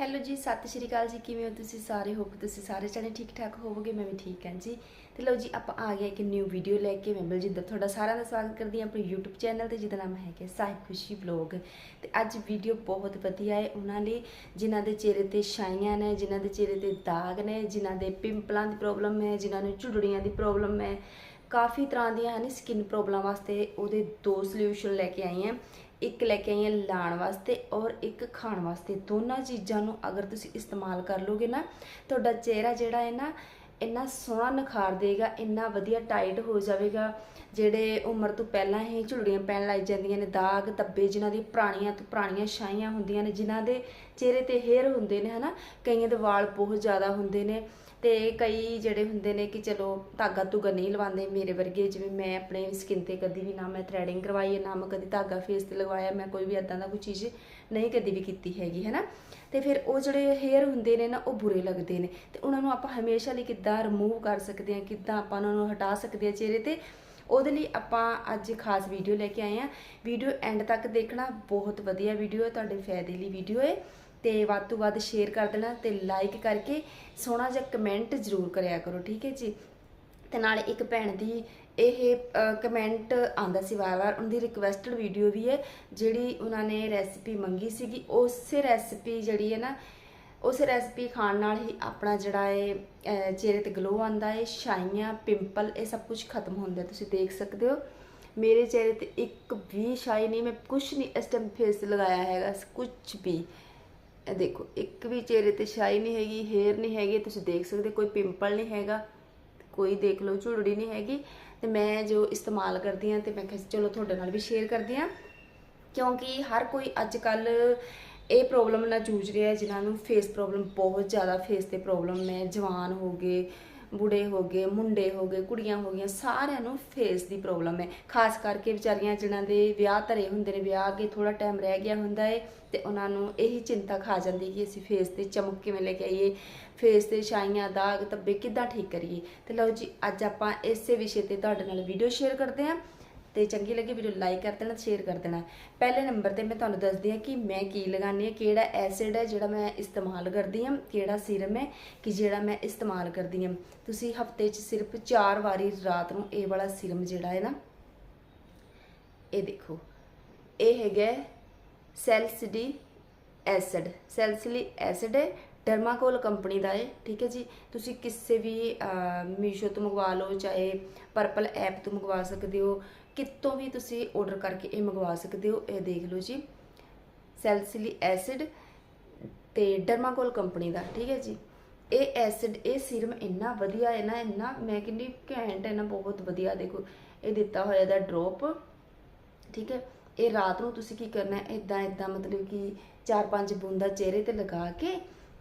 Hello ਜੀ, ਸਤਿ ਸ਼੍ਰੀ ਅਕਾਲ ਜੀ। ਕਿਵੇਂ ਹੋ ਤੁਸੀਂ ਸਾਰੇ? ਹੋਪ ਤੁਸੀਂ ਸਾਰੇ ਜਣੇ ਠੀਕ ਠਾਕ ਹੋਵੋਗੇ? ਮੈਂ ਵੀ ਠੀਕ ਹਾਂ ਜੀ। ਤੇ ਲਓ ਜੀ, ਆਪਾਂ ਆ ਗਏ ਇੱਕ ਨਿਊ ਵੀਡੀਓ ਲੈ ਕੇ। ਮੈਂ ਬਲਜਿੰਦਰ ਤੁਹਾਡਾ ਸਾਰਿਆਂ ਦਾ ਸਵਾਗਤ ਕਰਦੀ ਹਾਂ ਆਪਣੇ YouTube ਚੈਨਲ ਤੇ, ਜਿਹਦਾ ਨਾਮ ਹੈਗਾ ਸਾਹਿਬ ਖੁਸ਼ੀ ਵਲੌਗ ਤੇ ਅੱਜ ਵੀਡੀਓ ਬਹੁਤ ਵਧੀਆ ਹੈ ਉਹਨਾਂ ਲਈ, ਜਿਨ੍ਹਾਂ ਦੇ ਚਿਹਰੇ ਤੇ ਛਾਈਆਂ ਨੇ, ਜਿਨ੍ਹਾਂ ਦੇ ਚਿਹਰੇ ਤੇ ਦਾਗ ਨੇ, ਜਿਨ੍ਹਾਂ ਦੇ ਪਿੰਪਲਾਂ ਦੀ ਪ੍ਰੋਬਲਮ ਹੈ, ਜਿਨ੍ਹਾਂ ਨੂੰ ਝੁਰੜੀਆਂ ਦੀ ਪ੍ਰੋਬਲਮ ਹੈ। ਕਾਫੀ ਤਰ੍ਹਾਂ ਦੀਆਂ, ਹਨ ਸਕਿਨ ਪ੍ਰੋਬਲਮ ਵਾਸਤੇ ਉਹਦੇ ਦੋ ਸੋਲੂਸ਼ਨ ਲੈ ਕੇ ਆਈ ਹਾਂ। ਇੱਕ ਲੈ ਕੇ ਆਈ ਹਾਂ ਲਾਣ ਵਾਸਤੇ ਔਰ ਇੱਕ ਖਾਣ ਵਾਸਤੇ। ਦੋਨਾਂ ਚੀਜ਼ਾਂ ਨੂੰ ਅਗਰ ਤੁਸੀਂ ਇਸਤੇਮਾਲ ਕਰ ਲੋਗੇ ਨਾ, ਤੁਹਾਡਾ ਚਿਹਰਾ ਜਿਹੜਾ ਹੈ ਨਾ, ਇੰਨਾ ਸੋਹਣਾ ਨਿਖਾਰ ਦੇਗਾ, ਇੰਨਾ ਵਧੀਆ ਟਾਈਟ ਹੋ ਜਾਵੇਗਾ। ਜਿਹੜੇ ਉਮਰ ਤੋਂ ਪਹਿਲਾਂ ਹੀ ਝੁਰੜੀਆਂ ਪੈਣ ਲੱਗ ਜਾਂਦੀਆਂ ਨੇ, ਦਾਗ ਧੱਬੇ ਜਿਨ੍ਹਾਂ ਦੀ ਪੁਰਾਣੀਆਂ ਤੋਂ ਪੁਰਾਣੀਆਂ ਛਾਈਆਂ ਹੁੰਦੀਆਂ ਨੇ, ਜਿਨ੍ਹਾਂ ਦੇ ਚਿਹਰੇ ਤੇ ਹੇਅਰ ਹੁੰਦੇ ਨੇ, ਹਨਾ? ਕਈਆਂ ਦੇ ਵਾਲ ਬਹੁਤ ਜ਼ਿਆਦਾ ਹੁੰਦੇ ਨੇ। ਤੇ ਕਈ ਜਿਹੜੇ ਹੁੰਦੇ ਨੇ ਕਿ ਚਲੋ ਧਾਗਾ ਧੁਗਾ ਨਹੀਂ ਲਵਾਉਂਦੇ ਮੇਰੇ ਵਰਗੇ, ਜਿਵੇਂ ਮੈਂ ਆਪਣੇ ਸਕਿਨ ਤੇ ਕਦੀ ਵੀ ਨਾ ਮੈਂ ਥ੍ਰੈਡਿੰਗ ਕਰਵਾਈ ਹੈ, ਨਾ ਮੈਂ ਕਦੀ ਧਾਗਾ ਫੇਸ ਤੇ ਲਗਵਾਇਆ, ਮੈਂ ਕੋਈ ਵੀ ਇਦਾਂ ਦਾ ਕੋਈ ਚੀਜ਼ ਨਹੀਂ ਕਦੀ ਵੀ ਕੀਤੀ ਹੈਗੀ ਹੈ ਨਾ ਤੇ ਫਿਰ ਉਹ ਜਿਹੜੇ ਹੇਅਰ ਹੁੰਦੇ ਨੇ ਨਾ, ਉਹ ਬੁਰੇ ਲੱਗਦੇ ਨੇ। ਤੇ ਉਹਨਾਂ ਨੂੰ ਆਪਾਂ ਹਮੇਸ਼ਾ ਲਈ ਕਿੱਦਾਂ ਰਿਮੂਵ ਕਰ ਸਕਦੇ ਹਾਂ, ਕਿੱਦਾਂ ਆਪਾਂ ਉਹਨਾਂ ਨੂੰ ਹਟਾ ਸਕਦੇ ਹਾਂ ਚਿਹਰੇ ਤੇ, ਉਹਦੇ ਲਈ ਆਪਾਂ ਅੱਜ ਖਾਸ ਵੀਡੀਓ ਲੈ ਕੇ ਆਏ ਹਾਂ। ਵੀਡੀਓ ਐਂਡ ਤੱਕ ਦੇਖਣਾ, ਬਹੁਤ ਵਧੀਆ ਵੀਡੀਓ ਹੈ, ਤੁਹਾਡੇ ਫਾਇਦੇ ਲਈ ਵੀਡੀਓ ਹੈ। ਤੇ ਵੱਧ ਤੋਂ ਵੱਧ ਸ਼ੇਅਰ ਕਰ ਦੇਣਾ ਤੇ ਲਾਈਕ ਕਰਕੇ ਸੋਹਣਾ ਜਿਹਾ ਕਮੈਂਟ ਜ਼ਰੂਰ ਕਰਿਆ ਕਰੋ, ਠੀਕ ਹੈ ਜੀ? ਤੇ ਨਾਲ ਇੱਕ ਭੈਣ ਦੀ ਇਹ ਕਮੈਂਟ ਆਂਦਾ ਸੀ ਵਾਰ-ਵਾਰ ਉਹਨਾਂ ਦੀ ਰਿਕਵੈਸਟਡ ਵੀਡੀਓ ਵੀ ਹੈ, ਜਿਹੜੀ ਉਹਨਾਂ ਨੇ ਰੈਸਿਪੀ ਮੰਗੀ ਸੀਗੀ, ਉਸੇ ਰੈਸਿਪੀ ਜਿਹੜੀ ਹੈ ਨਾ, ਉਸ ਰੈਸਪੀ ਖਾਣ ਨਾਲ ਹੀ ਆਪਣਾ ਜਿਹੜਾ ਹੈ ਚਿਹਰੇ ਤੇ ਗਲੋ ਆਂਦਾ ਏ ਛਾਈਆਂ ਪਿੰਪਲ ਇਹ ਸਭ ਕੁਝ ਖਤਮ ਹੁੰਦਾ ਤੁਸੀਂ ਦੇਖ ਸਕਦੇ ਹੋ। ਮੇਰੇ ਚਿਹਰੇ ਤੇ ਇੱਕ ਵੀ ਛਾਈ ਨਹੀਂ, ਮੈਂ ਕੁਝ ਨਹੀਂ ਇਸ ਟਾਈਮ ਫੇਸ ਲਗਾਇਆ ਹੈਗਾ ਕੁਝ ਵੀ। ਇਹ ਦੇਖੋ, ਇੱਕ ਵੀ ਚਿਹਰੇ ਤੇ ਛਾਈ ਨਹੀਂ ਹੈਗੀ, ਹੇਅਰ ਨਹੀਂ ਹੈਗੀ, ਤੁਸੀਂ ਦੇਖ ਸਕਦੇ, ਕੋਈ ਪਿੰਪਲ ਨਹੀਂ ਹੈਗਾ, ਕੋਈ ਦੇਖ ਲਓ, ਝੁਰੜੀ ਨਹੀਂ ਹੈਗੀ। ਤੇ ਮੈਂ ਜੋ ਇਸਤੇਮਾਲ ਕਰਦੀ ਹਾਂ ਤੇ ਮੈਂ ਕਿਹਾ ਚਲੋ ਤੁਹਾਡੇ ਨਾਲ ਵੀ ਸ਼ੇਅਰ ਕਰਦੀ ਹਾਂ। ਕਿਉਂਕਿ ਹਰ ਕੋਈ ਅੱਜ ਕੱਲ ਇਹ ਪ੍ਰੋਬਲਮ ਨਾਲ ਜੂਝ ਰਿਹਾ ਹੈ, ਜਿਨ੍ਹਾਂ ਨੂੰ ਫੇਸ ਪ੍ਰੋਬਲਮ ਬਹੁਤ ਜ਼ਿਆਦਾ ਫੇਸ ਤੇ ਪ੍ਰੋਬਲਮ ਹੈ ਜਵਾਨ ਹੋ ਗਏ ਬੁੜੇ ਹੋ ਗਏ, ਮੁੰਡੇ ਹੋ ਗਏ, ਕੁੜੀਆਂ ਹੋ ਗਈਆਂ, ਸਾਰਿਆਂ ਨੂੰ ਫੇਸ ਦੀ ਪ੍ਰੋਬਲਮ ਹੈ। ਖਾਸ ਕਰਕੇ ਵਿਚਾਰੀਆਂ ਜਿਨ੍ਹਾਂ ਦੇ ਵਿਆਹ ਧਰੇ ਹੁੰਦੇ ਨੇ, ਵਿਆਹ ਅੱਗੇ ਥੋੜਾ ਟਾਈਮ ਰਹਿ ਗਿਆ ਹੁੰਦਾ ਹੈ ਤੇ ਉਹਨਾਂ ਨੂੰ ਇਹੀ ਚਿੰਤਾ ਖਾ ਜਾਂਦੀ ਕਿ ਅਸੀਂ ਫੇਸ ਤੇ ਚਮਕ ਕਿਵੇਂ ਲੈ ਕੇ ਆਈਏ ਫੇਸ ਤੇ ਛਾਈਆਂ, ਦਾਗ, ਧੱਬੇ ਕਿੱਦਾਂ ਠੀਕ ਕਰੀਏ। ਤੇ ਲਓ ਜੀ, ਅੱਜ ਆਪਾਂ ਇਸੇ ਵਿਸ਼ੇ ਤੇ ਤੁਹਾਡੇ ਨਾਲ ਵੀਡੀਓ ਸ਼ੇਅਰ ਕਰਦੇ ਹਾਂ। ਤੇ ਚੰਗੀ ਲੱਗੀ ਵੀਡੀਓ ਲਾਈਕ ਕਰ ਦੇਣਾ ਸ਼ੇਅਰ ਕਰ ਦੇਣਾ। ਪਹਿਲੇ ਨੰਬਰ ਤੇ ਮੈਂ ਤੁਹਾਨੂੰ ਦੱਸਦੀ ਹਾਂ ਕਿ ਮੈਂ ਕੀ ਲਗਾਉਂਦੀ ਹਾਂ, ਕਿਹੜਾ ਐਸਿਡ ਹੈ ਜਿਹੜਾ ਮੈਂ ਇਸਤੇਮਾਲ ਕਰਦੀ ਹਾਂ, ਕਿਹੜਾ ਸੀਰਮ ਹੈ ਕਿ ਜਿਹੜਾ ਮੈਂ ਇਸਤੇਮਾਲ ਕਰਦੀ ਹਾਂ। ਤੁਸੀਂ ਹਫ਼ਤੇ 'ਚ ਸਿਰਫ 4 ਵਾਰੀ ਰਾਤ ਨੂੰ ਇਹ ਵਾਲਾ ਸੀਰਮ ਜਿਹੜਾ ਹੈ ਨਾ, ਇਹ ਦੇਖੋ। ਇਹ ਹੈਗਾ ਸੈਲਸਿਡੀ ਐਸਿਡ। ਸੈਲਸਿਲੀ ਐਸਿਡ ਹੈ, ਡਰਮਾਕੋਲ ਕੰਪਨੀ ਦਾ ਹੈ, ਠੀਕ ਹੈ ਜੀ। ਤੁਸੀਂ ਕਿਸੇ ਵੀ ਮੀਸ਼ੋ ਤੋਂ ਮੰਗਵਾ ਲਓ, ਚਾਹੇ ਪਰਪਲ ਐਪ ਤੋਂ ਮੰਗਵਾ ਸਕਦੇ ਹੋ ਕਿਤੋਂ ਵੀ ਤੁਸੀਂ ਆਰਡਰ ਕਰਕੇ ਇਹ ਮੰਗਵਾ ਸਕਦੇ ਹੋ, ਇਹ ਦੇਖ ਲਓ ਜੀ। ਸੈਲਸਿਲੀ ਐਸਿਡ ਤੇ ਡਰਮਾਕੋਲ ਕੰਪਨੀ ਦਾ, ਠੀਕ ਹੈ ਜੀ। ਇਹ ਐਸਿਡ, ਇਹ ਸੀਰਮ ਇੰਨਾ ਵਧੀਆ ਹੈ ਨਾ, ਇੰਨਾ ਮੈਂ ਕਹਿੰਦੀ ਘੈਂਟ ਹੈ ਨਾ, ਬਹੁਤ ਵਧੀਆ। ਦੇਖੋ, ਇਹ ਦਿੱਤਾ ਹੋਇਆ ਦਾ ਡ੍ਰੌਪ ਠੀਕ ਹੈ। ਇਹ ਰਾਤ ਨੂੰ ਤੁਸੀਂ ਕੀ ਕਰਨਾ ਹੈ ਇਦਾਂ ਇਦਾਂ ਮਤਲਬ ਕਿ ਚਾਰ ਪੰਜ ਬੂੰਦਾਂ ਚਿਹਰੇ ਤੇ ਲਗਾ ਕੇ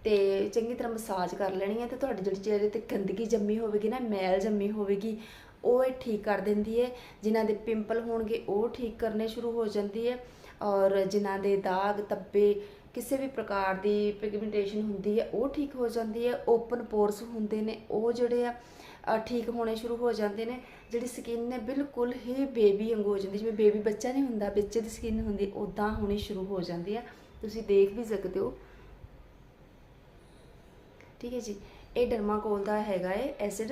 ਤੇ ਚੰਗੀ ਤਰ੍ਹਾਂ ਮਸਾਜ ਕਰ ਲੈਣੀ ਹੈ ਤੇ ਤੁਹਾਡੇ ਜਿਹੜੀ ਚਿਹਰੇ ਤੇ ਗੰਦਗੀ ਜੰਮੀ ਹੋਵੇਗੀ ਨਾ, ਮੈਲ ਜੰਮੀ ਹੋਵੇਗੀ ਉਹ ਇਹ ਠੀਕ ਕਰ ਦਿੰਦੀ ਹੈ ਜਿਨ੍ਹਾਂ ਦੇ ਪਿੰਪਲ ਹੋਣਗੇ ਉਹ ਠੀਕ ਕਰਨੇ ਸ਼ੁਰੂ ਹੋ ਜਾਂਦੀ ਹੈ ਔਰ ਜਿਨ੍ਹਾਂ ਦੇ ਦਾਗ, ਧੱਬੇ, ਕਿਸੇ ਵੀ ਪ੍ਰਕਾਰ ਦੀ ਪਿਗਮੈਂਟੇਸ਼ਨ ਹੁੰਦੀ ਹੈ ਉਹ ਠੀਕ ਹੋ ਜਾਂਦੀ ਹੈ ਓਪਨ ਪੋਰਸ ਹੁੰਦੇ ਨੇ, ਉਹ ਜਿਹੜੇ ਆ ਠੀਕ ਹੋਣੇ ਸ਼ੁਰੂ ਹੋ ਜਾਂਦੇ ਨੇ, ਜਿਹੜੀ ਸਕਿਨ ਨੇ ਬਿਲਕੁਲ ਹੀ ਬੇਬੀ ਵਾਂਗੂ ਹੋ ਜਾਂਦੀ, ਜਿਵੇਂ ਬੇਬੀ ਬੱਚਾ ਨਹੀਂ ਹੁੰਦਾ ਬੱਚੇ ਦੀ ਸਕਿਨ ਹੁੰਦੀ ਉਦਾਂ ਹੋਣੀ ਸ਼ੁਰੂ ਹੋ ਜਾਂਦੀ ਹੈ ਤੁਸੀਂ ਦੇਖ ਵੀ ਸਕਦੇ ਹੋ। ਠੀਕ ਹੈ ਜੀ, ਇਹ ਡਰਮਾਕੋਲ ਦਾ ਹੈਗਾ ਹੈ ਐਸਿਡ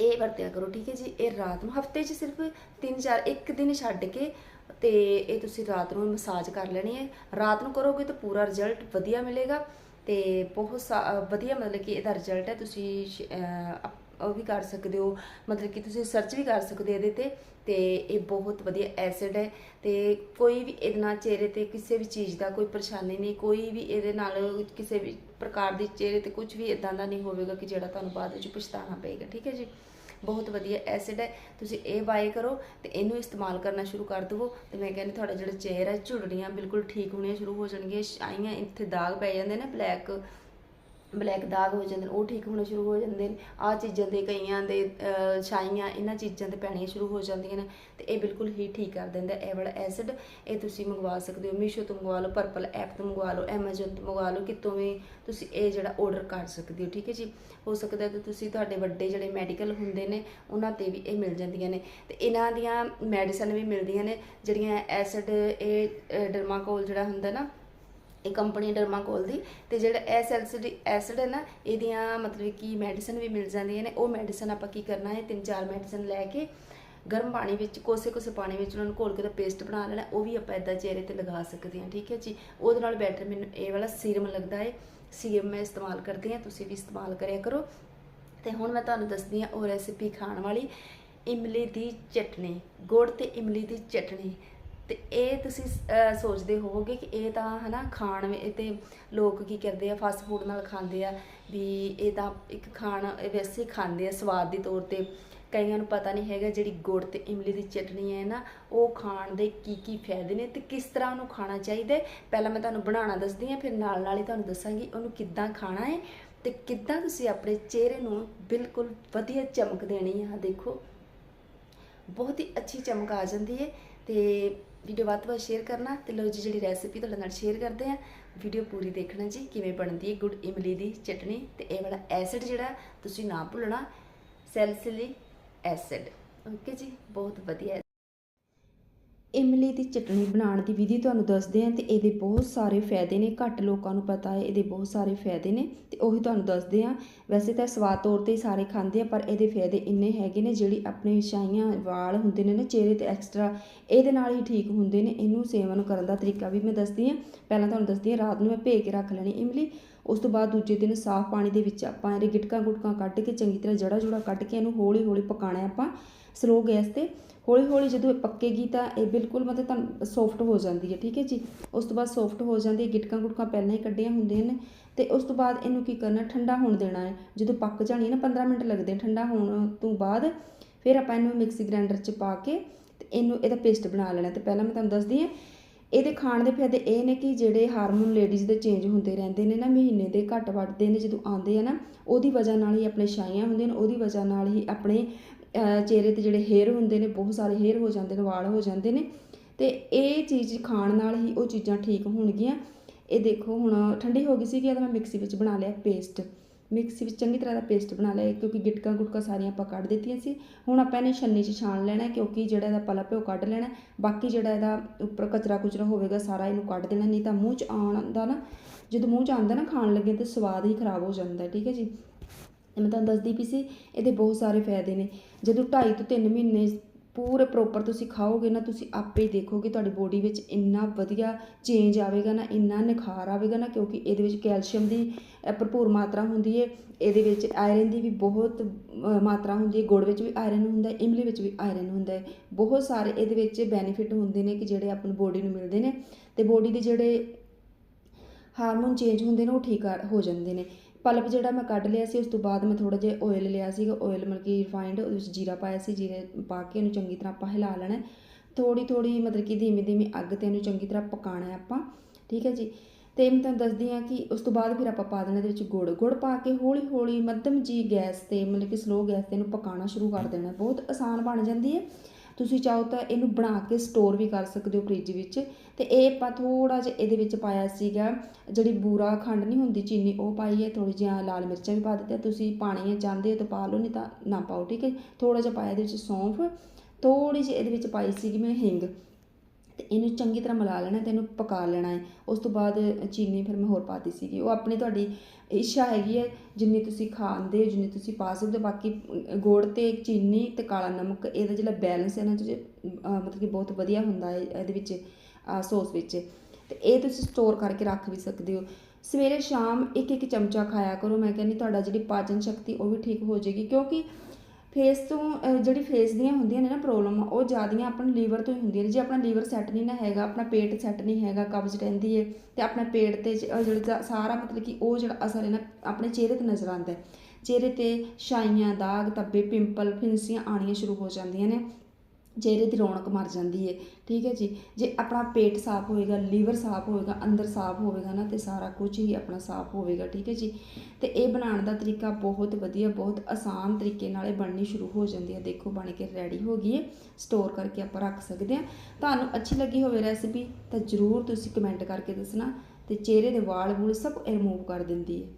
ਇਹ ਵਰਤਿਆ ਕਰੋ, ਠੀਕ ਹੈ ਜੀ? ਇਹ ਰਾਤ ਨੂੰ, ਹਫ਼ਤੇ 'ਚ ਸਿਰਫ 3-4 ਇੱਕ ਦਿਨ ਛੱਡ ਕੇ ਤੇ ਇਹ ਤੁਸੀਂ ਰਾਤ ਨੂੰ ਮਸਾਜ ਕਰ ਲੈਣੀ ਹੈ। ਰਾਤ ਨੂੰ ਕਰੋਗੇ ਤਾਂ ਪੂਰਾ ਰਿਜ਼ਲਟ ਵਧੀਆ ਮਿਲੇਗਾ ਤੇ ਬਹੁਤ ਸਾ- ਵਧੀਆ ਮਤਲਬ ਕਿ ਇਹਦਾ ਰਿਜ਼ਲਟ ਹੈ। ਤੁਸੀਂ ਸ਼- ਉਹ ਵੀ ਕਰ ਸਕਦੇ ਹੋ। ਮਤਲਬ ਕਿ ਤੁਸੀਂ ਸਰਚ ਵੀ ਕਰ ਸਕਦੇ ਹੋ ਇਹਦੇ ਤੇ ਤੇ ਇਹ ਬਹੁਤ ਵਧੀਆ ਐਸਿਡ ਹੈ। ਤੇ ਕੋਈ ਵੀ ਇਹਦੇ ਨਾਲ ਚਿਹਰੇ ਤੇ ਕਿਸੇ ਵੀ ਚੀਜ਼ ਦਾ ਕੋਈ ਪਰੇਸ਼ਾਨੀ ਨਹੀਂ, ਕੋਈ ਵੀ ਇਹਦੇ ਨਾਲ ਕਿਸੇ ਵੀ ਪ੍ਰਕਾਰ ਦੀ ਚਿਹਰੇ ਤੇ ਕੁਝ ਵੀ ਇਦਾਂ ਦਾ ਨਹੀਂ ਹੋਵੇਗਾ ਕਿ ਜਿਹੜਾ ਤੁਹਾਨੂੰ ਬਾਅਦ ਵਿੱਚ ਪਛਤਾਣਾ ਪਏਗਾ, ਠੀਕ ਹੈ ਜੀ? ਬਹੁਤ ਵਧੀਆ ਐਸਿਡ ਹੈ। ਤੁਸੀਂ ਇਹ ਬਾਏ ਕਰੋ ਤੇ ਇਹਨੂੰ ਇਸਤੇਮਾਲ ਕਰਨਾ ਸ਼ੁਰੂ ਕਰ ਦਿਵੋ। ਤੇ ਮੈਂ ਕਹਿੰਦੀ ਤੁਹਾਡਾ ਜਿਹੜਾ ਚਿਹਰਾ ਹੈ, ਝੁਰੜੀਆਂ ਬਿਲਕੁਲ ਠੀਕ ਹੋਣੀਆਂ ਸ਼ੁਰੂ ਹੋ ਜਾਣਗੀਆਂ। ਆਈਆਂ ਇੱਥੇ ਦਾਗ ਪੈ ਜਾਂਦੇ ਨੇ ਬਲੈਕ ਬਲੈਕ ਦਾਗ ਹੋ ਜਾਂਦੇ ਨੇ, ਉਹ ਠੀਕ ਹੋਣੇ ਸ਼ੁਰੂ ਹੋ ਜਾਂਦੇ ਨੇ। ਆਹ ਚੀਜ਼ਾਂ ਦੇ ਕਈਆਂ ਦੇ ਛਾਈਆਂ, ਇਹਨਾਂ ਚੀਜ਼ਾਂ ਤੇ ਪੈਣੀਆਂ ਸ਼ੁਰੂ ਹੋ ਜਾਂਦੀਆਂ ਨੇ ਤੇ ਇਹ ਬਿਲਕੁਲ ਹੀ ਠੀਕ ਕਰ ਦਿੰਦਾ ਇਹ ਵਾਲਾ ਐਸਿਡ ਇਹ ਤੁਸੀਂ ਮੰਗਵਾ ਸਕਦੇ ਹੋ। ਮੀਸ਼ੋ ਤੋਂ ਮੰਗਵਾ ਲਓ ਪਰਪਲ ਐਪ ਤੋਂ ਮੰਗਵਾ ਲਓ ਐਮਾਜ਼ਨ ਤੋਂ ਮੰਗਵਾ ਲਓ, ਕਿਤੋਂ ਵੀ ਤੁਸੀਂ ਇਹ ਜਿਹੜਾ ਆਰਡਰ ਕਰ ਸਕਦੇ ਹੋ, ਠੀਕ ਹੈ ਜੀ? ਹੋ ਸਕਦਾ ਹੈ ਤੁਸੀਂ ਤੁਹਾਡੇ ਵੱਡੇ ਜਿਹੜੇ ਮੈਡੀਕਲ ਹੁੰਦੇ ਨੇ, ਉਹਨਾਂ ਤੇ ਵੀ ਇਹ ਮਿਲ ਜਾਂਦੀਆਂ ਨੇ ਤੇ ਇਹਨਾਂ ਦੀਆਂ ਮੈਡੀਸਨ ਵੀ ਮਿਲਦੀਆਂ ਨੇ, ਜਿਹੜੀਆਂ ਐਸਿਡ ਇਹ ਡਰਮਾਕੋਲ ਜਿਹੜਾ ਹੁੰਦਾ ਨਾ ਇਹ ਕੰਪਨੀ ਡਰਮਾਕੋਲ ਦੀ ਤੇ ਜਿਹੜਾ ਐਸ ਸੈਲਸਿਲਿਕ ਐਸਿਡ ਹੈ ਨਾ, ਇਹਦੀਆਂ ਮਤਲਬ ਕਿ ਮੈਡੀਸਨ ਵੀ ਮਿਲ ਜਾਂਦੀਆਂ ਨੇ। ਉਹ ਮੈਡੀਸਨ ਆਪਾਂ ਕੀ ਕਰਨਾ ਹੈ? ਤਿੰਨ ਚਾਰ ਮੈਡੀਸਨ ਲੈ ਕੇ ਗਰਮ ਪਾਣੀ ਵਿੱਚ ਕੋਸੇ ਕੋਸੇ ਪਾਣੀ ਵਿੱਚ ਉਹਨਾਂ ਨੂੰ ਘੋਲ ਕੇ ਤਾਂ ਪੇਸਟ ਬਣਾ ਲੈਣਾ। ਉਹ ਵੀ ਆਪਾਂ ਇਦਾਂ ਚਿਹਰੇ ਤੇ ਲਗਾ ਸਕਦੇ ਹਾਂ, ਠੀਕ ਹੈ ਜੀ? ਉਹਦੇ ਨਾਲ ਬੈਟਰ ਮੈਨੂੰ ਇਹ ਵਾਲਾ ਸੀਰਮ ਲੱਗਦਾ ਹੈ। ਸੀਰਮ ਮੈਂ ਇਸਤੇਮਾਲ ਕਰਦੀ ਹਾਂ, ਤੁਸੀਂ ਵੀ ਇਸਤੇਮਾਲ ਕਰਿਆ ਕਰੋ। ਤੇ ਹੁਣ ਮੈਂ ਤੁਹਾਨੂੰ ਦੱਸਦੀ ਹਾਂ ਉਹ ਰੈਸਿਪੀ ਖਾਣ ਵਾਲੀ, ਇਮਲੀ ਦੀ ਚਟਨੀ, ਗੁੜ ਤੇ ਇਮਲੀ ਦੀ ਚਟਨੀ। ਤੇ ਇਹ ਤੁਸੀਂ ਸੋਚਦੇ ਹੋਵੋਗੇ ਕਿ ਇਹ ਤਾਂ, ਹਨਾ, ਖਾਣ ਵੇ ਤੇ ਲੋਕ ਕੀ ਕਰਦੇ ਆ ਫਾਸਟ ਫੂਡ ਨਾਲ ਖਾਂਦੇ ਆ, ਵੀ ਇਹ ਤਾਂ ਇੱਕ ਖਾਣ ਵੈਸੇ ਹੀ ਖਾਂਦੇ ਆ ਸਵਾਦ ਦੇ ਤੌਰ ਤੇ। ਕਈਆਂ ਨੂੰ ਪਤਾ ਨਹੀਂ ਹੈਗਾ ਜਿਹੜੀ ਗੁੜ ਤੇ ਇਮਲੀ ਦੀ ਚਟਨੀ ਹੈ ਨਾ, ਉਹ ਖਾਣ ਦੇ ਕੀ ਕੀ ਫਾਇਦੇ ਨੇ ਤੇ ਕਿਸ ਤਰ੍ਹਾਂ ਉਹਨੂੰ ਖਾਣਾ ਚਾਹੀਦਾ ਪਹਿਲਾਂ ਮੈਂ ਤੁਹਾਨੂੰ ਬਣਾਉਣਾ ਦੱਸਦੀ ਹਾਂ, ਫਿਰ ਨਾਲ ਨਾਲ ਹੀ ਤੁਹਾਨੂੰ ਦੱਸਾਂਗੀ ਉਹਨੂੰ ਕਿੱਦਾਂ ਖਾਣਾ ਹੈ ਤੇ ਕਿੱਦਾਂ ਤੁਸੀਂ ਆਪਣੇ ਚਿਹਰੇ ਨੂੰ ਬਿਲਕੁਲ ਵਧੀਆ ਚਮਕ ਦੇਣੀ ਆ ਦੇਖੋ, ਬਹੁਤ ਹੀ ਅੱਛੀ ਚਮਕ ਆ ਜਾਂਦੀ ਹੈ ਤੇ ਵੀਡੀਓ ਵੱਧ ਤੋਂ ਵੱਧ ਸ਼ੇਅਰ ਕਰਨਾ ਤੇ ਲਓ ਜੀ ਜਿਹੜੀ ਰੈਸਿਪੀ ਤੁਹਾਡੇ ਨਾਲ ਸ਼ੇਅਰ ਕਰਦੇ ਆ ਵੀਡੀਓ ਪੂਰੀ ਦੇਖਣਾ ਜੀ, ਕਿਵੇਂ ਬਣਦੀ ਹੈ ਗੁੜ, ਇਮਲੀ ਦੀ ਚਟਨੀ ਤੇ ਇਹ ਵਾਲਾ ਐਸਿਡ ਜਿਹੜਾ ਤੁਸੀਂ ਨਾ ਭੁੱਲਣਾ ਸੈਲਸਿਲਿਕ ਐਸਿਡ ਓਕੇ ਜੀ? ਬਹੁਤ ਵਧੀਆ ਹੈ ਦੀ ਚਟਣੀ ਬਣਾਉਣ ਦੀ ਵਿਧੀ ਤੁਹਾਨੂੰ ਦੱਸਦੇ ਹਾਂ ਤੇ ਇਹਦੇ ਬਹੁਤ ਸਾਰੇ ਫਾਇਦੇ ਨੇ, ਘੱਟ ਲੋਕਾਂ ਨੂੰ ਪਤਾ ਹੈ, ਇਹਦੇ ਬਹੁਤ ਸਾਰੇ ਫਾਇਦੇ ਨੇ ਤੇ ਉਹੀ ਤੁਹਾਨੂੰ ਦੱਸਦੇ ਹਾਂ। ਵੈਸੇ ਤਾਂ ਸਵਾਦ ਤੌਰ ਤੇ ਸਾਰੇ ਖਾਂਦੇ ਆ, ਪਰ ਇਹਦੇ ਫਾਇਦੇ ਇੰਨੇ ਹੈਗੇ ਨੇ ਜਿਹੜੀ ਆਪਣੇ ਛਾਈਆਂ ਵਾਲ ਹੁੰਦੇ ਨੇ ਨਾ, ਚਿਹਰੇ ਤੇ ਐਕਸਟਰਾ ਇਹਦੇ ਨਾਲ ਹੀ ਠੀਕ ਹੁੰਦੇ ਨੇ, ਇਹਨੂੰ ਸੇਵਨ ਕਰਨ ਦਾ ਤਰੀਕਾ ਵੀ ਮੈਂ ਦੱਸਦੀ ਹਾਂ। ਪਹਿਲਾਂ ਤੁਹਾਨੂੰ ਦੱਸਦੀ ਹਾਂ, ਰਾਤ ਨੂੰ ਮੈਂ ਭੇ ਕੇ ਰੱਖ ਲੈਣੀ ਇਮਲੀ, ਉਸ ਤੋਂ ਬਾਅਦ ਦੂਜੇ ਦਿਨ ਸਾਫ਼ ਪਾਣੀ ਦੇ ਵਿੱਚ ਆਪਾਂ ਇਹਦੇ ਗਿਟਕਾਂ ਗੁਟਕਾਂ ਕੱਢ ਕੇ ਚੰਗੀ ਤਰ੍ਹਾਂ ਜੜਾ ਜੁੜਾ ਕੱਢ ਕੇ ਇਹਨੂੰ ਹੌਲੀ ਹੌਲੀ ਪਕਾਣਾ ਆਪਾਂ। ਸਲੋ ਗੈਸ ਤੇ। ਹੌਲੀ ਹੌਲੀ ਜਦੋਂ ਇਹ ਪੱਕੇਗੀ ਤਾਂ ਇਹ ਬਿਲਕੁਲ ਮਤਲਬ ਤੁਹਾਨੂੰ ਸੌਫਟ ਹੋ ਜਾਂਦੀ ਹੈ, ਠੀਕ ਹੈ ਜੀ? ਉਸ ਤੋਂ ਬਾਅਦ ਸੌਫਟ ਹੋ ਜਾਂਦੀ ਹੈ, ਗਿਟਕਾਂ ਗੁਟਕਾਂ ਪਹਿਲਾਂ ਹੀ ਕੱਢੀਆਂ ਹੁੰਦੀਆਂ ਨੇ ਤੇ ਉਸ ਤੋਂ ਬਾਅਦ ਇਹਨੂੰ ਕੀ ਕਰਨਾ, ਠੰਡਾ ਹੋਣ ਦੇਣਾ ਹੈ। ਜਦੋਂ ਪੱਕ ਜਾਣੀ ਹੈ ਨਾ 15 ਮਿੰਟ ਲੱਗਦੇ ਠੰਡਾ ਹੋਣ ਤੋਂ ਬਾਅਦ, ਫਿਰ ਆਪਾਂ ਇਹਨੂੰ ਮਿਕਸੀ ਗ੍ਰਾਈਂਡਰ 'ਚ ਪਾ ਕੇ ਤੇ ਇਹਨੂੰ ਇਹਦਾ ਪੇਸਟ ਬਣਾ ਲੈਣਾ। ਤੇ ਪਹਿਲਾਂ ਮੈਂ ਤੁਹਾਨੂੰ ਦੱਸਦੀ ਹਾਂ, ਇਹਦੇ ਖਾਣ ਦੇ ਫਾਇਦੇ ਇਹ ਨੇ ਕਿ ਜਿਹੜੇ ਹਾਰਮੋਨ ਲੇਡੀਜ਼ ਦੇ ਚੇਂਜ ਹੁੰਦੇ ਰਹਿੰਦੇ ਨੇ ਨਾ, ਮਹੀਨੇ ਦੇ ਘੱਟ ਵੱਧਦੇ ਨੇ ਜਦੋਂ ਆਉਂਦੇ ਆ ਨਾ, ਉਹਦੀ ਵਜ੍ਹਾ ਨਾਲ ਹੀ ਆਪਣੇ ਛਾਈਆਂ ਹੁੰਦੀਆਂ ਨੇ, ਉਹਦੀ ਵਜ੍ਹਾ ਨਾਲ ਹੀ ਆਪਣੇ ਚਿਹਰੇ ਤੇ ਜਿਹੜੇ ਹੇਅਰ ਹੁੰਦੇ ਨੇ, ਬਹੁਤ ਸਾਰੇ ਹੇਅਰ ਹੋ ਜਾਂਦੇ ਨੇ, ਵਾਲ ਹੋ ਜਾਂਦੇ ਨੇ। ਤੇ ਇਹ ਚੀਜ਼ ਖਾਣ ਨਾਲ ਹੀ ਉਹ ਚੀਜ਼ਾਂ ਠੀਕ ਹੋਣਗੀਆਂ। ਇਹ ਦੇਖੋ, ਹੁਣ ਠੰਡੀ ਹੋ ਗਈ ਸੀ ਕਿ ਇਹਦਾ ਮੈਂ ਮਿਕਸੀ ਵਿੱਚ ਬਣਾ ਲਿਆ ਪੇਸਟ ਮਿਕਸੀ ਵਿੱਚ ਚੰਗੀ ਤਰ੍ਹਾਂ ਦਾ ਪੇਸਟ ਬਣਾ ਲਿਆ, ਕਿਉਂਕਿ ਗਿਟਕਾਂ ਗੁਟਕਾਂ ਸਾਰੀਆਂ ਆਪਾਂ ਕੱਢ ਦਿੱਤੀਆਂ ਸੀ। ਹੁਣ ਆਪਾਂ ਇਹਨੇ ਛੰਨੀ 'ਚ ਛਾਣ ਲੈਣਾ ਕਿਉਂਕਿ ਜਿਹੜਾ ਇਹਦਾ ਪਲਪ ਹੈ ਉਹ ਕੱਢ ਲੈਣਾ ਬਾਕੀ ਜਿਹੜਾ ਇਹਦਾ ਉੱਪਰ ਕਚਰਾ ਕੁਚਰਾ ਹੋਵੇਗਾ, ਸਾਰਾ ਇਹਨੂੰ ਕੱਢ ਦੇਣਾ, ਨਹੀਂ ਤਾਂ ਮੂੰਹ 'ਚ ਆਉਣ ਦਾ ਨਾ, ਜਦੋਂ ਮੂੰਹ 'ਚ ਆਉਂਦਾ ਨਾ ਖਾਣ ਲੱਗੇ ਤੇ ਸਵਾਦ ਹੀ ਖਰਾਬ ਹੋ ਜਾਂਦਾ ਠੀਕ ਹੈ ਜੀ। ਤੇ ਮੈਂ ਤੁਹਾਨੂੰ ਦੱਸਦੀ ਪਈ ਸੀ, ਇਹਦੇ ਬਹੁਤ ਸਾਰੇ ਫਾਇਦੇ ਨੇ। ਜਦੋਂ 2.5 ਤੋਂ 3 ਮਹੀਨੇ ਪੂਰੇ ਪ੍ਰੋਪਰ ਤੁਸੀਂ ਖਾਓਗੇ ਨਾ, ਤੁਸੀਂ ਆਪੇ ਹੀ ਦੇਖੋਗੇ ਤੁਹਾਡੀ ਬੋਡੀ ਵਿੱਚ ਇੰਨਾ ਵਧੀਆ ਚੇਂਜ ਆਵੇਗਾ ਨਾ, ਇੰਨਾ ਨਿਖਾਰ ਆਵੇਗਾ ਨਾ, ਕਿਉਂਕਿ ਇਹਦੇ ਵਿੱਚ ਕੈਲਸ਼ੀਅਮ ਦੀ ਭਰਪੂਰ ਮਾਤਰਾ ਹੁੰਦੀ ਹੈ ਇਹਦੇ ਵਿੱਚ ਆਇਰਨ ਦੀ ਵੀ ਬਹੁਤ ਮਾਤਰਾ ਹੁੰਦੀ ਹੈ ਗੁੜ ਵਿੱਚ ਵੀ ਆਇਰਨ ਹੁੰਦਾ ਹੈ ਇਮਲੀ ਵਿੱਚ ਵੀ ਆਇਰਨ ਹੁੰਦਾ ਹੈ ਬਹੁਤ ਸਾਰੇ ਇਹਦੇ ਵਿੱਚ ਬੈਨੀਫਿਟ ਹੁੰਦੇ ਨੇ ਕਿ ਜਿਹੜੇ ਆਪਣੀ ਬੋਡੀ ਨੂੰ ਮਿਲਦੇ ਨੇ। ਤੇ ਬੋਡੀ ਦੇ ਜਿਹੜੇ ਹਾਰਮੋਨ ਚੇਂਜ ਹੁੰਦੇ ਨੇ, ਉਹ ਠੀਕ ਹੋ ਜਾਂਦੇ ਨੇ। ਪਲਪ ਜਿਹੜਾ ਮੈਂ ਕੱਢ ਲਿਆ ਸੀ, ਉਸ ਤੋਂ ਬਾਅਦ ਮੈਂ ਥੋੜਾ ਜਿਹਾ ਆਇਲ ਲਿਆ ਸੀਗਾ ਆਇਲ ਮਤਲਬ ਕਿ ਰਿਫਾਈਨਡ ਉਹਦੇ ਵਿੱਚ ਜੀਰਾ ਪਾਇਆ ਸੀ, ਜੀਰੇ ਪਾ ਕੇ ਇਹਨੂੰ ਚੰਗੀ ਤਰ੍ਹਾਂ ਆਪਾਂ ਹਿਲਾ ਲੈਣਾ ਥੋੜੀ ਥੋੜੀ ਮਤਲਬ ਕਿ ਧੀਮੀ ਧੀਮੀ ਅੱਗ ਤੇ ਇਹਨੂੰ ਚੰਗੀ ਤਰ੍ਹਾਂ ਪਕਾਉਣਾ ਹੈ ਆਪਾਂ, ਠੀਕ ਹੈ ਜੀ। ਤੇ ਮੈਂ ਤੁਹਾਨੂੰ ਦੱਸਦੀ ਹਾਂ ਕਿ ਉਸ ਤੋਂ ਬਾਅਦ ਫਿਰ ਆਪਾਂ ਪਾ ਦੇਣਾ ਇਹਦੇ ਵਿੱਚ ਗੁੜ ਗੁੜ ਪਾ ਕੇ ਹੌਲੀ ਹੌਲੀ ਮੱਧਮ ਜੀ ਗੈਸ ਤੇ ਮਤਲਬ ਕਿ ਸਲੋ ਗੈਸ ਤੇ ਇਹਨੂੰ ਪਕਾਉਣਾ ਸ਼ੁਰੂ ਕਰ ਦੇਣਾ, ਬਹੁਤ ਆਸਾਨ ਬਣ ਜਾਂਦੀ ਹੈ। ਤੁਸੀਂ ਚਾਹੋ ਤਾਂ ਇਹਨੂੰ ਬਣਾ ਕੇ ਸਟੋਰ ਵੀ ਕਰ ਸਕਦੇ ਹੋ ਫ੍ਰਿਜ ਵਿੱਚ। ਤੇ ਇਹ ਆਪਾਂ ਥੋੜਾ ਜਿਹਾ ਇਹਦੇ ਵਿੱਚ ਪਾਇਆ ਸੀਗਾ, ਜਿਹੜੀ ਬੂਰਾ ਖੰਡ ਨਹੀਂ ਹੁੰਦੀ ਚੀਨੀ, ਉਹ ਪਾਈ ਹੈ ਥੋੜੀ ਜਿਹਾ ਲਾਲ ਮਿਰਚਾਂ ਵੀ ਪਾ ਦਿੱਤੀਆਂ। ਤੁਸੀਂ ਪਾਣੀ ਹੈ ਚਾਹੁੰਦੇ ਹੋ ਤਾਂ ਪਾ ਲਓ, ਨਹੀਂ ਤਾਂ ਨਾ ਪਾਓ, ਠੀਕ ਹੈ? ਥੋੜਾ ਜਿਹਾ ਪਾਇਆ ਇਹਦੇ ਵਿੱਚ ਸੌਂਫ ਥੋੜੀ ਜਿਹੀ ਇਹਦੇ ਵਿੱਚ ਪਾਈ ਸੀਗੀ ਮੈਂ ਹਿੰਗ। ਤੇ ਇਹਨੂੰ ਚੰਗੀ ਤਰ੍ਹਾਂ ਮਿਲਾ ਲੈਣਾ ਤੇ ਇਹਨੂੰ ਪਕਾ ਲੈਣਾ ਹੈ। ਉਸ ਤੋਂ ਬਾਅਦ ਚੀਨੀ ਫਿਰ ਮੈਂ ਹੋਰ ਪਾਤੀ ਸੀਗੀ। ਉਹ ਆਪਣੀ ਤੁਹਾਡੀ ਇੱਛਾ ਹੈਗੀ ਹੈ ਜਿੰਨੀ ਤੁਸੀਂ ਖਾਂਦੇ ਹੋ, ਜਿੰਨੀ ਤੁਸੀਂ ਪਾ ਸਕਦੇ ਹੋ। ਬਾਕੀ ਗੁੜ ਤੇ ਚੀਨੀ ਤੇ ਕਾਲਾ ਨਮਕ, ਇਹਦਾ ਜਿਹੜਾ ਬੈਲੈਂਸ ਹੈ ਨਾ ਤੁਸੀਂ ਮਤਲਬ ਕਿ ਬਹੁਤ ਵਧੀਆ ਹੁੰਦਾ ਹੈ ਇਹਦੇ ਵਿੱਚ ਸੌਸ ਵਿੱਚ। ਤੇ ਇਹ ਤੁਸੀਂ ਸਟੋਰ ਕਰਕੇ ਰੱਖ ਵੀ ਸਕਦੇ ਹੋ। ਸਵੇਰੇ ਸ਼ਾਮ ਇੱਕ ਇੱਕ ਚਮਚਾ ਖਾਇਆ ਕਰੋ। ਮੈਂ ਕਹਿੰਦੀ ਤੁਹਾਡਾ ਜਿਹੜੀ ਪਾਚਨ ਸ਼ਕਤੀ ਉਹ ਵੀ ਠੀਕ ਹੋ ਜਾਏਗੀ। ਕਿਉਂਕਿ ਫੇਸ ਤੋਂ ਜਿਹੜੀ ਫੇਸ ਦੀਆਂ ਹੁੰਦੀਆਂ ਨੇ ਨਾ ਪ੍ਰੋਬਲਮ ਉਹ ਜ਼ਿਆਦੀਆਂ ਆਪਣੇ ਲੀਵਰ ਤੋਂ ਹੀ ਹੁੰਦੀਆਂ ਨੇ। ਜੇ ਆਪਣਾ ਲੀਵਰ ਸੈੱਟ ਨਹੀਂ ਨਾ ਹੈਗਾ, ਆਪਣਾ ਪੇਟ ਸੈੱਟ ਨਹੀਂ ਹੈਗਾ, ਕਬਜ਼ ਰਹਿੰਦੀ ਹੈ ਤੇ ਆਪਣੇ ਪੇਟ ਤੇ ਜਿਹੜਾ ਸਾਰਾ ਮਤਲਬ ਕਿ ਉਹ ਜਿਹੜਾ ਅਸਰ ਹੈ ਨਾ ਆਪਣੇ ਚਿਹਰੇ ਤੇ ਨਜ਼ਰ ਆਉਂਦਾ ਹੈ। ਚਿਹਰੇ ਤੇ ਛਾਈਆਂ, ਦਾਗ, ਧੱਬੇ, ਪਿੰਪਲ, ਫਿੰਸੀਆਂ ਆਣੀਆਂ ਸ਼ੁਰੂ ਹੋ ਜਾਂਦੀਆਂ ਨੇ। ਚਿਹਰੇ ਦੀ ਰੌਣਕ ਮਰ ਜਾਂਦੀ ਹੈ ਠੀਕ ਹੈ ਜੀ। ਜੇ ਆਪਣਾ ਪੇਟ ਸਾਫ਼ ਹੋਏਗਾ, ਲੀਵਰ ਸਾਫ਼ ਹੋਏਗਾ, ਅੰਦਰ ਸਾਫ਼ ਹੋਵੇਗਾ ਨਾ, ਤੇ ਸਾਰਾ ਕੁਝ ਹੀ ਆਪਣਾ ਸਾਫ਼ ਹੋਵੇਗਾ, ਠੀਕ ਹੈ ਜੀ। ਤੇ ਇਹ ਬਣਾਉਣ ਦਾ ਤਰੀਕਾ ਬਹੁਤ ਵਧੀਆ, ਬਹੁਤ ਆਸਾਨ ਤਰੀਕੇ ਨਾਲ ਇਹ ਬਣਨੀ ਸ਼ੁਰੂ ਹੋ ਜਾਂਦੀ ਹੈ। ਦੇਖੋ, ਬਣ ਕੇ ਰੈਡੀ ਹੋ ਗਈ ਹੈ ਸਟੋਰ ਕਰਕੇ ਆਪਾਂ ਰੱਖ ਸਕਦੇ ਹਾਂ। ਤੁਹਾਨੂੰ ਅੱਛੀ ਲੱਗੀ ਹੋਵੇ ਰੈਸਿਪੀ ਤਾਂ ਜਰੂਰ ਤੁਸੀਂ ਕਮੈਂਟ ਕਰਕੇ ਦੱਸਣਾ ਤੇ ਚਿਹਰੇ ਦੇ ਵਾਲ ਵੂਲ ਸਭ ਰਿਮੂਵ ਕਰ ਦਿੰਦੀ ਹੈ